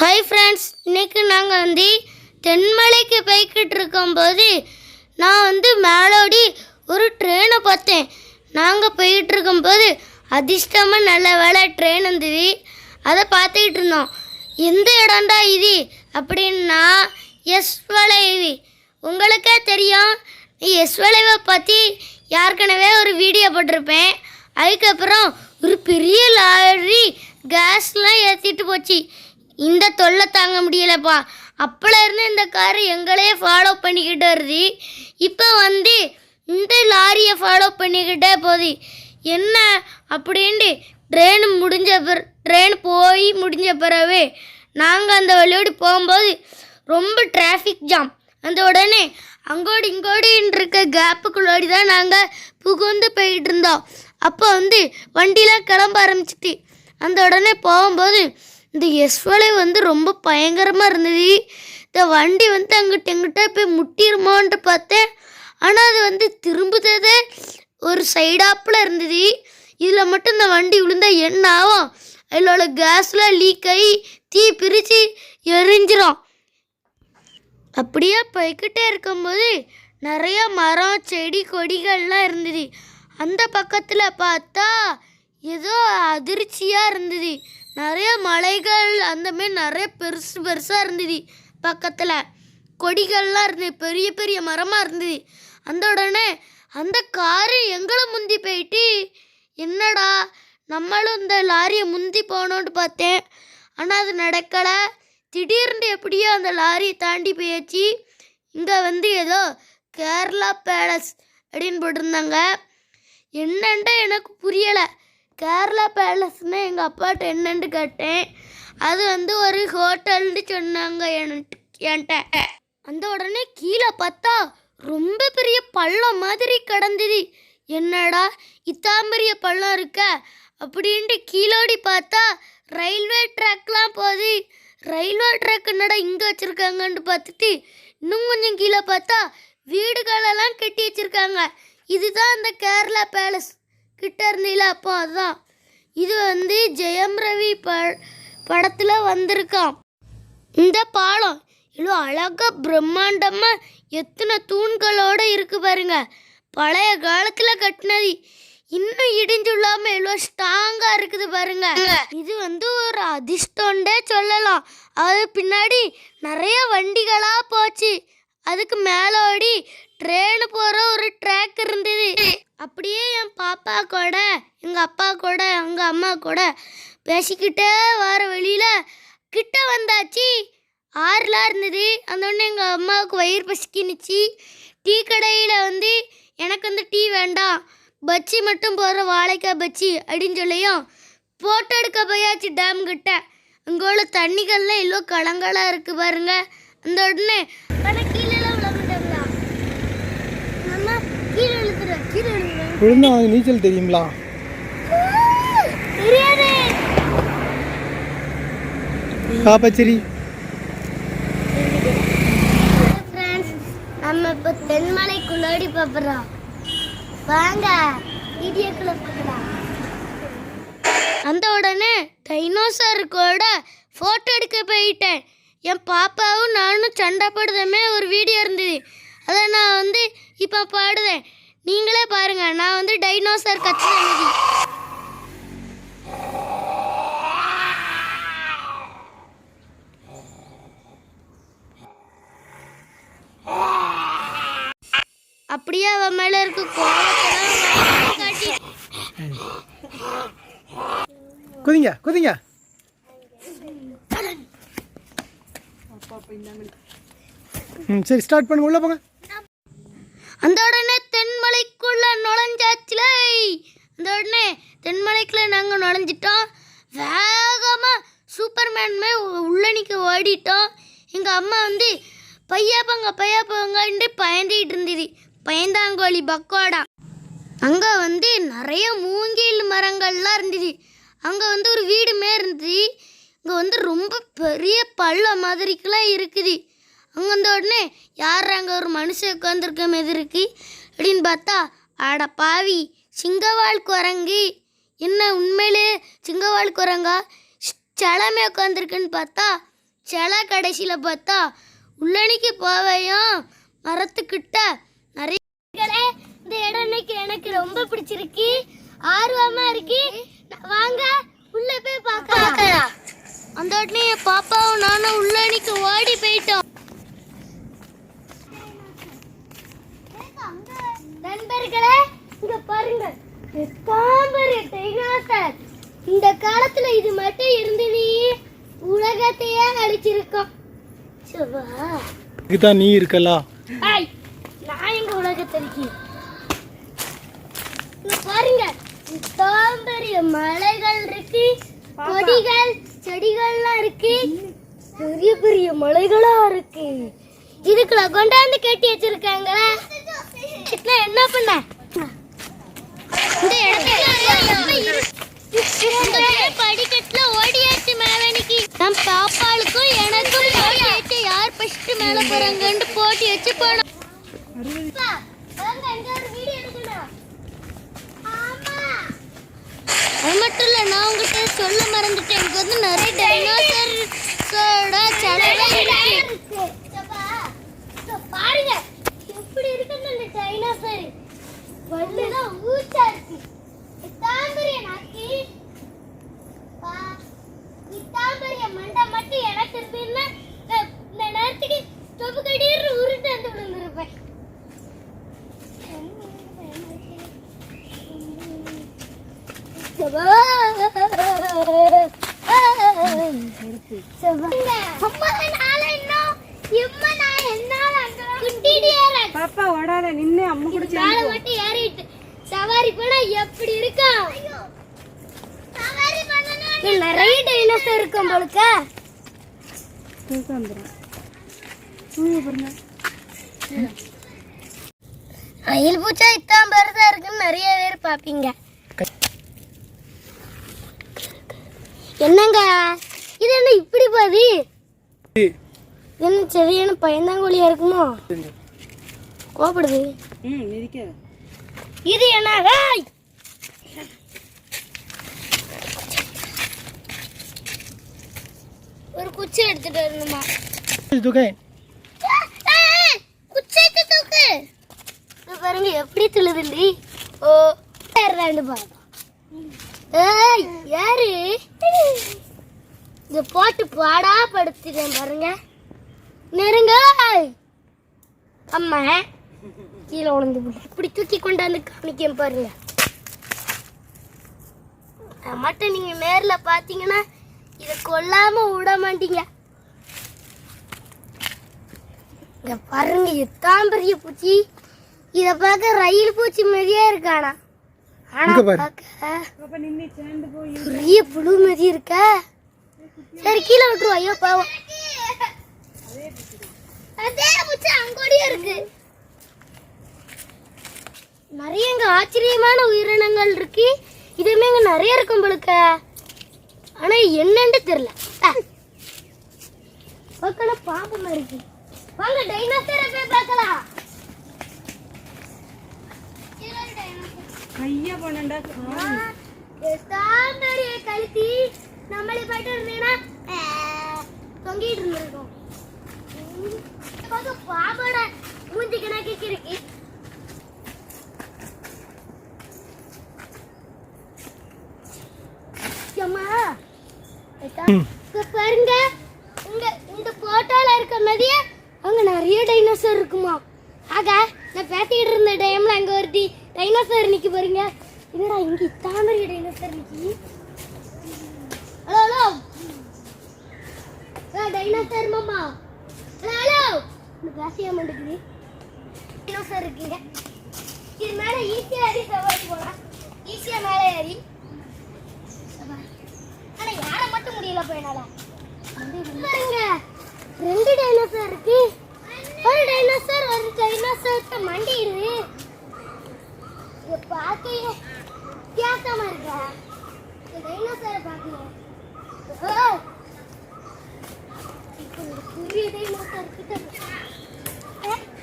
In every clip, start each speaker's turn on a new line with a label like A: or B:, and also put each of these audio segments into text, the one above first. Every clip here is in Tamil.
A: ஹாய் ஃப்ரெண்ட்ஸ் இன்னைக்கு நாங்கள் வந்து தென்மலைக்கு போய்கிட்டு இருக்கும்போது நான் வந்து மேலோடி ஒரு ட்ரெயினை பார்த்தேன். நாங்கள் போய்கிட்டு இருக்கும்போது அதிர்ஷ்டமாக நல்ல வேலை ட்ரெயின் வந்தது. அதை பார்த்துக்கிட்டு இருந்தோம். எந்த இடம்டா இது அப்படின்னா எஸ் வளைவி. உங்களுக்கே தெரியும். எஸ் வளைவை பற்றி ஏற்கனவே ஒரு வீடியோ போட்டிருப்பேன். அதுக்கப்புறம் ஒரு பெரிய லாரி கேஸ்லாம் ஏற்றிட்டு போச்சு. இந்த தொல்லை தாங்க முடியலப்பா. அப்பல இருந்து இந்த கார் எங்களையே ஃபாலோ பண்ணிக்கிட்டு வருது. இப்போ வந்து இந்த லாரியை ஃபாலோ பண்ணிக்கிட்டே போகுது. என்ன அப்படின்ட்டு ட்ரெயின் முடிஞ்ச பிற ட்ரெயின் போய் முடிஞ்ச பிறகு நாங்கள் அந்த வழியோடு போகும்போது ரொம்ப டிராஃபிக் ஜாம் அந்த உடனே அங்கோடு இங்கோடின்னு இருக்க கேப்புக்குள்ளோடி தான் நாங்கள் புகுந்து போயிட்டு இருந்தோம். அப்போ வந்து வண்டிலாம் கிளம்ப ஆரம்பிச்சிட்டு அந்த உடனே போகும்போது இந்த எஸ்வலை வந்து ரொம்ப பயங்கரமாக இருந்தது. இந்த வண்டி வந்து அங்கிட்ட எங்கிட்ட போய் முட்டிருமான்ட்டு பார்த்தேன். ஆனால் அது வந்து திரும்புததே ஒரு சைடாப்பில் இருந்தது. இதில் மட்டும் இந்த வண்டி விழுந்தால் என்ன ஆகும்? அதில் உள்ள கேஸ்லாம் லீக் ஆகி தீ பிரித்து எரிஞ்சிரும். அப்படியே போய்கிட்டே இருக்கும்போது நிறையா மரம் செடி கொடிகள்லாம் இருந்தது. அந்த பக்கத்தில் பார்த்தா ஏதோ அதிர்ச்சியாக இருந்தது. நிறைய மலைகள் அந்த மாதிரி நிறைய பெருசு பெருசாக இருந்தது பக்கத்தில். கொடிகள்லாம் இருந்தது பெரிய பெரிய மரமாக இருந்தது. அந்த உடனே அந்த காரு எங்களை முந்தி போயிட்டு என்னடா நம்மளும் இந்த லாரியை முந்தி போகணுன்ட்டு பார்த்தேன். ஆனால் அது நடக்கலை. திடீர்னு எப்படியோ அந்த லாரியை தாண்டி போயாச்சு. இங்கே வந்து ஏதோ கேரளா பேலஸ் அப்படின்னு போட்டிருந்தாங்க. என்னண்டா எனக்கு புரியலை. கேரளா பேலஸ்னு எங்கள் அப்பாட்ட என்னன்னு கேட்டேன். அது வந்து ஒரு ஹோட்டல்னு சொன்னாங்க என்கிட்ட என்கிட்ட அந்த உடனே கீழே பார்த்தா ரொம்ப பெரிய பள்ளம் மாதிரி கிடந்தது. என்னடா இத்தான் பெரிய பள்ளம் இருக்க? அப்படின்ட்டு கீழோடி பார்த்தா ரயில்வே ட்ராக்லாம் போகுது. ரயில்வே ட்ராக் என்னடா இங்கே வச்சுருக்காங்கன்னு பார்த்துட்டு இன்னும் கொஞ்சம் கீழே பார்த்தா வீடுகளெல்லாம் கட்டி வச்சுருக்காங்க. இதுதான் அந்த கேரளா பேலஸ். கிட்ட இருந்தீல அப்போ அதுதான் இது வந்து ஜெயம் ரவி ப படத்தில் வந்திருக்கான் இந்த பாலம் இவ்வளோ அழகாக பிரம்மாண்டமாக எத்தனை தூண்களோடு இருக்குது பாருங்க. பழைய காலத்தில் கட்டினது இன்னும் இடிஞ்சு இல்லாமல் எவ்வளோ ஸ்ட்ராங்காக இருக்குது பாருங்க. இது வந்து ஒரு அதிர்ஷ்டம்டே சொல்லலாம். அது பின்னாடி நிறைய வண்டிகளாக போச்சு. அதுக்கு மேலோடி ட்ரெயின் போகிற ஒரு ட்ராக் இருந்தது. அப்படியே என் பாப்பா கூட எங்கள் அப்பா கூட எங்கள் அம்மா கூட பேசிக்கிட்டே வர வெளியில் கிட்ட வந்தாச்சு. ஆறுலாம் இருந்தது. அந்த உடனே எங்கள் அம்மாவுக்கு வயிறு பசிக்கினுச்சு. டீ கடையில் வந்து எனக்கு வந்து டீ வேண்டாம். பச்சி மட்டும் போடுற வாழைக்காய் பச்சி அப்படின்னு சொல்லியும் ஃபோட்டோ எடுக்க போயாச்சு டேம் கிட்ட. அங்கே உள்ள தண்ணிகள்லாம் இவ்வளோ கலங்கலாக இருக்கு பாருங்க. அந்த உடனே ஆனால் கீழே விளம்பிட்டாங்களா நம்ம கீழே இழுத்துறேன் கீழே இழுத்துறேன்
B: விழுந்தா உனக்கு நீச்சல் தெரியுங்களா?
A: ஃப்ரெண்ட்ஸ் நம்ம இப்போ தென்மலைக்குள்ளாடி பார்ப்பறோம் வாங்க வீடியோக்குள்ள பார்க்கலாம் அந்த உடனே டைனோசர் கூட ஃபோட்டோ எடுக்க போயிட்டேன். என் பாப்பாவும் நானும் சண்டை போடுதமே ஒரு வீடியோ இருந்தது. அதை நான் வந்து இப்போ பாடுதேன் நீங்களே பாருங்க நான் வந்து டைனோசர் கத்துனது அப்படியே அவன் மேல இருக்க
B: குதிங்க குதிங்க. ம் சரி ஸ்டார்ட் பண்ணுங்க. உள்ள போங்க.
A: அந்த உடனே தென்மலைக்குள்ள நுழைஞ்சாச்சுலே. அந்த உடனே தென்மலைக்குள்ள நாங்கள் நுழைஞ்சிட்டோம். வேகமாக சூப்பர்மேன் மாதிரி உள்ளணிக்கு ஓடிட்டோம். எங்கள் அம்மா வந்து பையா பங்க பையா பயந்துகிட்டு இருந்தது. பயந்தாங்கோழி பக்கோடா. அங்கே வந்து நிறைய மூங்கில் மரங்கள்லாம் இருந்தது. அங்கே வந்து ஒரு வீடு மாரி இருந்தது. இங்கே வந்து ரொம்ப பெரிய பள்ளம் மாதிரிக்கெல்லாம் இருக்குது. அங்கே வந்த உடனே யார் அங்கே ஒரு மனுஷன் உட்காந்துருக்க மாதிரி இருக்கு? அப்படின்னு பார்த்தா அட பாவி சிங்கவால் குரங்கு. என்ன உண்மையிலே சிங்கவால் குரங்கா? சிலமே உட்காந்துருக்குன்னு பார்த்தா
C: சில கடைசியில் பார்த்தா உள்ளணிக்கு போவையும் மரத்துக்கிட்ட நிறைய இந்த இடம் இன்னைக்கு எனக்கு ரொம்ப பிடிச்சிருக்கு. ஆர்வமா இருக்கு. வாங்க உள்ள போய் பார்க்கலாம். அந்த உடனே பாப்பாவும் நானும் உள்ளணிக்கு ஓடி போயிட்டோம். நண்பர்களே இங்க பாருங்க தாம்பரிய டைனாசர் இந்த காலத்துல இது மட்டும் இருந்து நீ உலகத்தையே அழிச்சிருக்கோம். சுபா
B: இதுதான் நீ இருக்கலா?
C: ஐய் நான் எங்க உலகத்தை இருக்கேன்? இங்க பாருங்க தாம்பரிய மலைகள் இருக்கு. கொடிகள் செடிகள்லாம் இருக்கு. பெரிய பெரிய மலைகளா இருக்கு. இதுக்குள்ள கொண்டாந்து கட்டி வச்சிருக்காங்களா. இதுல என்ன பண்ண? இந்த இடத்துல இந்த படிக்கட்டுல ஓடியாச்சு மேலனிக்கு நம் பாப்பாளுக்கும் எனக்கும் போட்டியாச்சு யார் ஃபர்ஸ்ட் மேல போறாங்கன்னு போட்டி வச்சு போனோம் அது மட்டும் இல்ல நான் உங்ககிட்ட சொல்ல மறந்துட்டேன். எனக்கு வந்து நிறைய இருக்கு. பாருங்க எப்படி இருக்குன்னு இந்த டைனோசர் வல்லுதான் ஊச்சா இருக்கு நாக்கி மண்டை மட்டும் எனக்கு இருந்துன்னா நான் இந்த நேரத்துக்கு தொப்பு கடின்னு உருட்டு வந்து விழுந்திருப்பேன்
A: பாப்பா ஓடாத நின்னு அம்மு கூட சேர்ந்து போ.
C: சவாரி பண்ணா எப்படி இருக்கும்? நிறைய டைனோசர் இருக்கும் போலுக்க. அயில் பூச்சா இத்தான் பெருசா இருக்குன்னு நிறைய பேர் பாப்பீங்க என்னங்க? இது என்ன இப்படி பாதி? என்ன சரியான பயந்தாங்கோலியா இருக்குமோ? கோபப்படுது
A: ம்.
C: இது என்ன? ஏய்! ஒரு குச்சி எடுத்துட்டு வரணுமா?
B: தூக்கே.
C: குச்சி எடுத்து தூக்கு. பாருங்க எப்படி துழுதுண்டி ஓ ரெண்டு ஏய் யாரு? இத போட்டு பாடா படுத்துட்டேன் பாருங்க. நெருங்க. அம்மா. கீழே போட்டு இப்படி தூக்கி கொண்டாந்து காமிக்க பாருங்க. மட்டும் நீங்க நேர்ல பாத்தீங்கன்னா இத கொல்லாம விட மாட்டீங்க. இங்க பாருங்க எத்தான் பெரிய பூச்சி. இத பார்க்க ரயில் பூச்சி மாதிரியே இருக்கானா? ஆனா. பார்க்க பெரிய புழு மாதிரி இருக்க? சரி கீழே விட்டுருவோம். ஐயோ பாவம் அதே பூச்சி அங்கோடியே இருக்கு நிறைய இங்க ஆச்சரியமான உயிரினங்கள் இருக்கு. இதுவுமே இங்க நிறைய இருக்கும் போலுக்க. ஆனா என்னன்னு தெரியல. பார்க்கலாம் பாம்பு இருக்கு. வாங்க டைனோசரை போய் பார்க்கலாம்.
A: கையா போனண்டா
C: தாமரைய கழுத்தி? நம்மளை போயிட்டு இருந்தீங்கன்னா தொங்கிட்டு இருந்திருக்கும். பாம்போட மூஞ்சி கணக்கு இருக்கு அம்மா
B: ம்.
C: இப்ப பாருங்க இங்க இந்த போட்டோல இருக்க மாதிரியே அங்க நிறைய டைனோசர் இருக்குமா ஆக நான் பேசிக்கிட்டு இருந்த டைம்ல அங்க ஒரு இருக்கு பாருங்க. என்னடா இங்க இத்தாமரிய டைனோசர் நிக்கி ஹலோ ஹலோ. டைனோசர் மாமா. Hello hello. இந்த பேசியா மாட்டேங்குது டைனோசர் இருக்குங்க இது மேல ஈஸியா ஏறி சவாரி போலாம். ஈஸியா மேல ஏறி ஆனா யார மட்டும் முடியல போயினால பாருங்க. ரெண்டு டைனோசர் இருக்கு. ஒரு டைனோசர் ஒரு டைனோசர் மண்டிடுது இத பார்க்க வித்தியாசமா இருக்கா? இந்த டைனோசரை பார்க்கணும் பெரிய டைனோசர் கிட்ட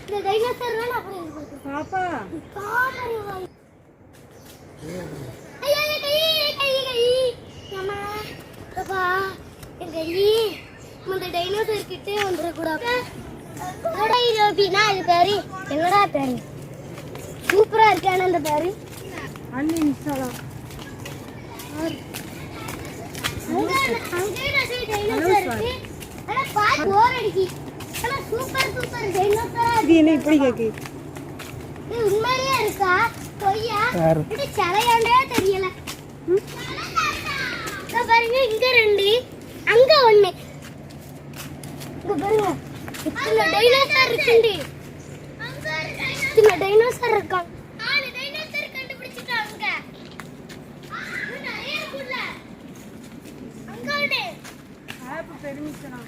C: இந்த டைனோசர் அப்படி இருக்கு
A: பாப்பா.
C: தாமரை வாய். ஐயா, என் கை, என் கை, என் கை. அம்மா, அப்பா, என் கை.
A: இந்த டைனோசர் கிட்டே வந்துடக்கூடாது. இது பேரு என்னடா பேரு சூப்பரா இருக்கான அந்த பேரு.
C: இது என்ன இப்படி கேக்கு.
A: உண்மையிலேயே இருக்கா? பொய்யா? சிலையாண்டே தெரியல. பாருங்க இங்க ரெண்டு அங்க ஒண்ணு. இங்க பாருங்க இத்தனை டைனோசர் இருக்குண்டி இத்தனை டைனோசர் இருக்கான் நாலு டைனோசர் கண்டுபிடிச்சிட்டாங்க. நிறைய இருக்குல்ல அங்க ஒண்ணு
C: ஆப் பெர்மிஷனா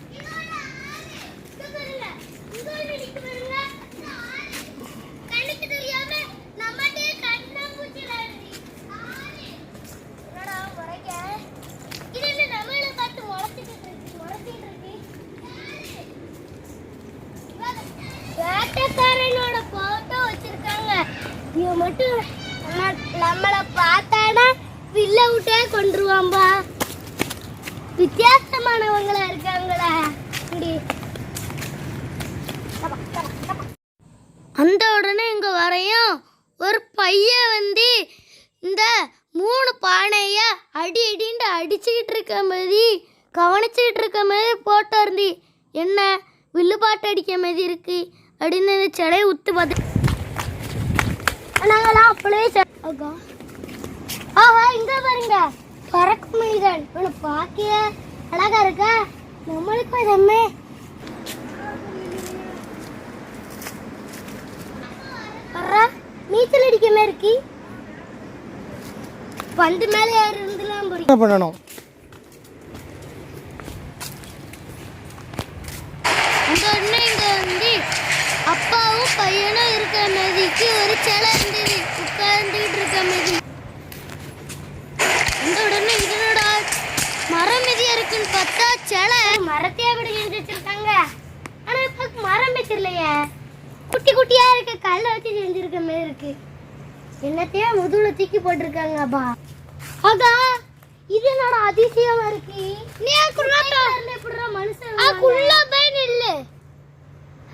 A: இங்க இவன் மட்டும் நம்ம- நம்மள பார்த்தானா வில்ல விட்டே கொண்டுருவான்பா வித்தியாசமானவங்களா இருக்காங்களா? இப்படி. அந்த உடனே இங்கே வரையும் ஒரு பையன் வந்து இந்த மூணு பானைய அடி அடின்ட்டு அடிச்சுக்கிட்டு இருக்க மாதிரி கவனிச்சுக்கிட்டு இருக்க மாதிரி போட்டோ இருந்து. என்ன? வில்லு பாட்டு அடிக்க மாதிரி இருக்கு. அப்படின்னு இந்த சிலையை உத்து பார்த்து நாங்களாம் அப்படியே செ- ஆஹா இங்க பாருங்க. பறக்கும் மனிதன். இவனை பார்க்க அழகா இருக்கா? நம்மளுக்கு இதமே நீச்சல் அடிக்க மாதிரி இருக்கு. பந்து மேலே ஏறி இருந்துலாம்
B: என்ன பண்ணணும்
A: அந்த உடனே இங்க வந்து அப்பாவும் பையனும் இருக்க மாதிரிக்கு ஒரு சிலை இருந்தது உட்கார்ந்துகிட்டு இருக்க மாதிரி. அந்த உடனே இதனோட மரம் மிதியா இருக்குன்னு பார்த்தா சிலை. மரத்தையே அப்படி செஞ்சு வச்சிருக்காங்க. ஆனா இப்ப மரம் வச்சிரலையே குட்டி குட்டியா இருக்க. கல்லை வச்சு செஞ்சிருக்க மாதிரி இருக்கு. என்னத்தையும் முதுகுல தூக்கி போட்டிருக்காங்க அப்பா. ஆகா இது என்னோட அதிசயமா இருக்கு? நீ எப்படிடா மனுஷன் குள்ள போய் நில்லு.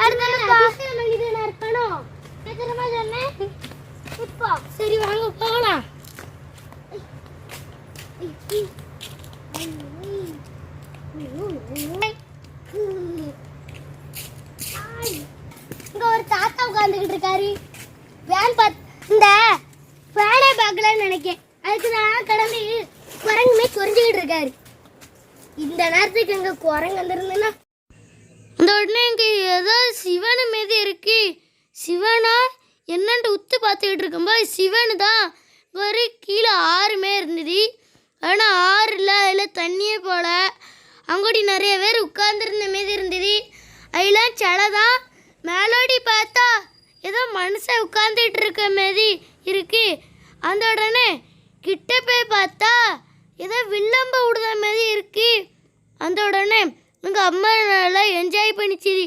A: அடுத்த அதிசயம் இது நான் இருக்கணும் எத்தனைமா சொன்னேன் இப்போ. சரி வாங்க போகலாம் இங்க ஒரு தாத்தா உட்கார்ந்துகிட்டு இருக்காரு வேன் பாத் இந்த வேனை பார்க்கலன்னு நினைக்கேன் அதுக்கு தான் கடந்து குரங்குமே குறைஞ்சிக்கிட்டு இருக்காரு இந்த நேரத்துக்கு இங்க குரங்கு வந்திருந்தேன்னா இந்த உடனே இங்க ஏதோ சிவனு மீது இருக்கு சிவனா என்னன்ட்டு உத்து பார்த்துக்கிட்டு இருக்கும்போது சிவனு தான் கீழே ஆறுமே இருந்தது. ஆனால் ஆறு இல்லை அதில் தண்ணியே போல. அங்கோடி நிறைய பேர் உட்கார்ந்துருந்த மாரி இருந்தது. அதெல்லாம் செலை தான் மேலோடி பார்த்தா ஏதோ மனுஷன் உட்காந்துட்டு இருக்க மாரி இருக்கு. அந்த உடனே கிட்ட போய் பார்த்தா ஏதோ வில்லம்ப விடுத மாதிரி இருக்கு. அந்த உடனே எங்கள் அம்மா நல்லா என்ஜாய் பண்ணிச்சிரி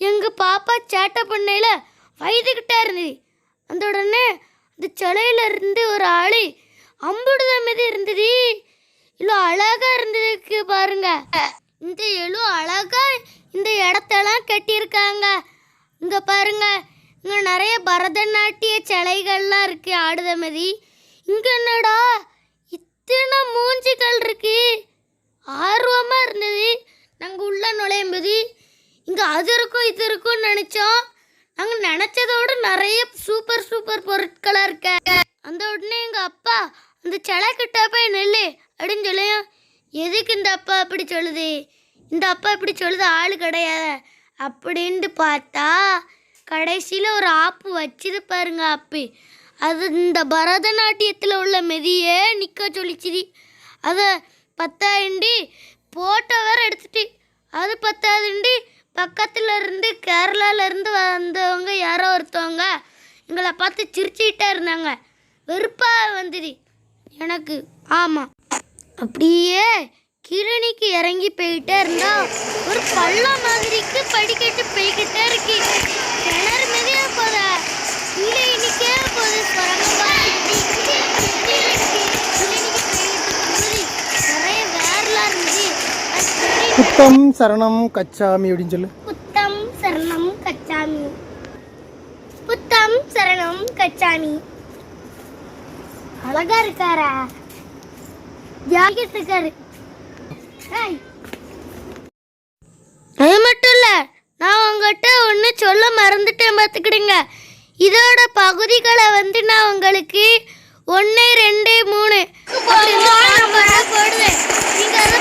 A: எங்கள் பாப்பா சேட்டை பண்ணையில் வயதுக்கிட்டே இருந்தது. அந்த உடனே அந்த சிலையில இருந்து ஒரு ஆளு அம்புடுத மீது இருந்தது. இவ்வளோ அழகா இருந்ததுக்கு பாருங்க. இந்த எழு அழகா இந்த இடத்தெல்லாம் கட்டியிருக்காங்க. இங்க பாருங்க இங்க நிறைய பரதநாட்டிய சிலைகள்லாம் இருக்கு ஆடுத மாதிரி இங்க என்னடா இத்தனை மூஞ்சிகள் இருக்கு. ஆர்வமா இருந்தது. நாங்கள் உள்ள நுழையும்போது இங்கே இங்க அது இருக்கும் இது இருக்கும்னு நினைச்சோம். நாங்க நினைச்சதோட நிறைய சூப்பர் சூப்பர் பொருட்களா இருக்க. அந்த உடனே எங்க அப்பா அந்த சிலை கிட்ட போய் நெல்லு அப்படின்னு சொல்லியும் எதுக்கு இந்த அப்பா அப்படி சொல்லுது? இந்த அப்பா இப்படி சொல்லுது ஆள் கிடையாது அப்படின்ட்டு பார்த்தா கடைசியில் ஒரு ஆப்பு வச்சுது பாருங்க ஆப்பு. அது இந்த பரதநாட்டியத்தில் உள்ள மெதியே நிற்க சொல்லிச்சுது. அதை பத்தாயிண்டி போட்டோ வேற எடுத்துட்டு அது பத்தாதுண்டி பக்கத்தில் இருந்து கேரளால இருந்து வந்தவங்க யாரோ ஒருத்தவங்க எங்களை பார்த்து சிரிச்சுக்கிட்டே இருந்தாங்க. வெறுப்பாக வந்தது. எனக்கு ஆமாம் அப்படியே கிழனிக்கு இறங்கி போயிட்டே இருந்தா ஒரு பள்ளம் மாதிரிக்கு படிக்கட்டு போய்கிட்டே இருக்கு.
B: புத்தம் சரணம் கச்சாமி அப்படின்னு சொல்லு.
A: புத்தம் சரணம் கச்சாமி. புத்தம் சரணம் கச்சாமி. அழகா இருக்காரா? ஜாக்கெட் இருக்காரு அது மட்டும் இல்ல நான் உங்ககிட்ட ஒன்று சொல்ல மறந்துட்டேன் பார்த்துக்கிடுங்க இதோட பகுதிகளை வந்து நான் உங்களுக்கு ஒன்னு ரெண்டு மூணு. போடுவேன். நீங்கள் அதை